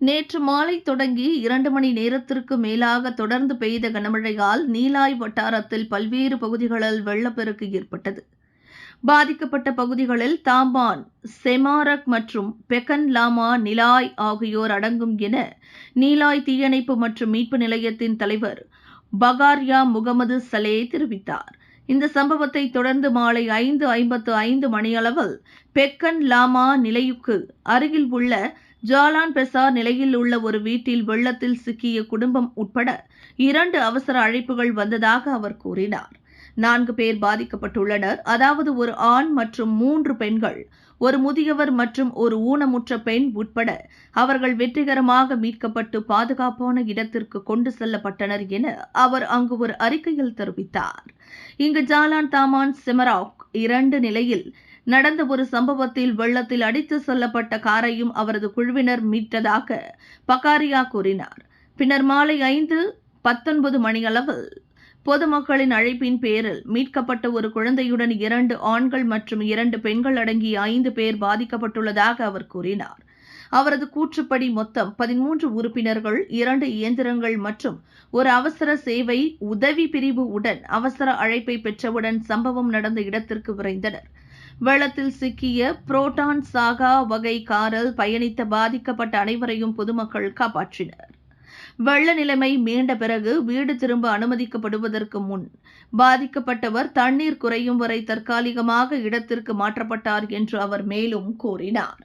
நேற்று மாலை தொடங்கி இரண்டு மணி நேரத்திற்கு மேலாக தொடர்ந்து பெய்த கனமழையால் நீலாய் வட்டாரத்தில் பல்வேறு பகுதிகளில் வெள்ளப்பெருக்கு ஏற்பட்டது. பாதிக்கப்பட்ட பகுதிகளில் தாம்பான் செமாரக் மற்றும் பெக்கன் லாமா நிலாய் ஆகியோர் அடங்கும் என நீலாய் தீயணைப்பு மற்றும் மீட்பு நிலையத்தின் தலைவர் பகாரியா முகமது சலே தெரிவித்தார். இந்த சம்பவத்தை தொடர்ந்து மாலை ஐந்து ஐம்பத்து ஐந்து மணியளவில் பெக்கன் லாமா நிலையுக்கு அருகில் உள்ள ஜாலான் பெசார் நிலையில் உள்ள ஒரு வீட்டில் வெள்ளத்தில் சிக்கிய குடும்பம் உட்பட இரண்டு அவசர அழைப்புகள் வந்ததாக அவர் கூறினார். நான்கு பேர் பாதிக்கப்பட்டுள்ளனர். அதாவது ஒரு ஆண் மற்றும் மூன்று பெண்கள் ஒரு முதியவர் மற்றும் ஒரு ஊனமுற்ற பெண் உட்பட அவர்கள் வெற்றிகரமாக மீட்கப்பட்டு பாதுகாப்பான இடத்திற்கு கொண்டு செல்லப்பட்டனர் என அவர் அங்கு ஒரு அறிக்கையில் தெரிவித்தார். இங்கு ஜாலான் தாமான் சிமராக் இரண்டு நிலையில் நடந்த ஒரு சம்பவத்தில் வெள்ளத்தில் அடித்து செல்லப்பட்ட காரையும் அவரது குழுவினர் மீட்டதாக பக்காரியா கூறினார். பின்னர் மாலை ஐந்து பத்தொன்பது மணியளவில் பொதுமக்களின் அழைப்பின் பேரில் மீட்கப்பட்ட ஒரு குழந்தையுடன் இரண்டு ஆண்கள் மற்றும் இரண்டு பெண்கள் அடங்கிய ஐந்து பேர் பாதிக்கப்பட்டுள்ளதாக அவர் கூறினார். அவரது கூற்றுப்படி மொத்தம் பதிமூன்று உறுப்பினர்கள் இரண்டு இயந்திரங்கள் மற்றும் ஒரு அவசர சேவை உதவி பிரிவு உடன் அவசர அழைப்பை பெற்றவுடன் சம்பவம் நடந்த இடத்திற்கு விரைந்தனர். வெள்ளத்தில் சிக்கிய புரோட்டான் சாகா வகை காரில் பயணித்த பாதிக்கப்பட்ட அனைவரையும் பொதுமக்கள் காப்பாற்றினர். வெள்ள நிலைமை மீண்ட பிறகு வீடு திரும்ப அனுமதிக்கப்படுவதற்கு முன் பாதிக்கப்பட்டவர் தண்ணீர் குறையும் வரை தற்காலிகமாக இடத்திற்கு மாற்றப்பட்டார் என்று அவர் மேலும் கூறினார்.